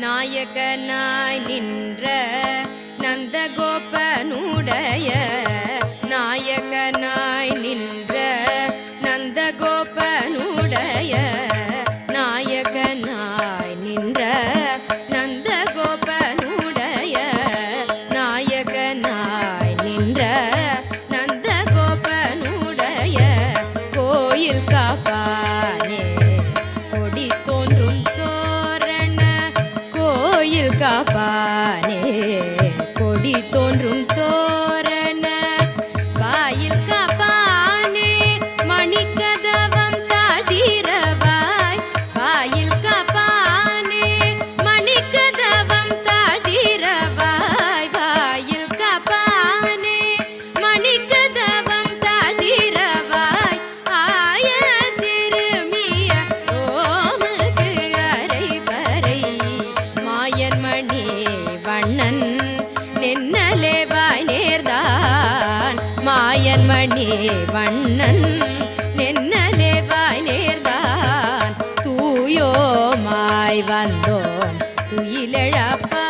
நாயகனாய் நின்ற நந்தகோபனுடைய நாயகனாய் நின்ற நந்தகோபனுடைய நாயகனாய் நின்ற நந்தகோபனுடைய நாயகனாய் நின்ற நந்தகோபனுடைய கோயில் காப்பா காப்பானே. மணி வண்ணன். நின்னலே வாய் நேர்தான் மாயன் மணி வண்ணன். நின்னலே வாய் நேர்தான் தூயோ மாய் வந்தோன். துயிலழப்பா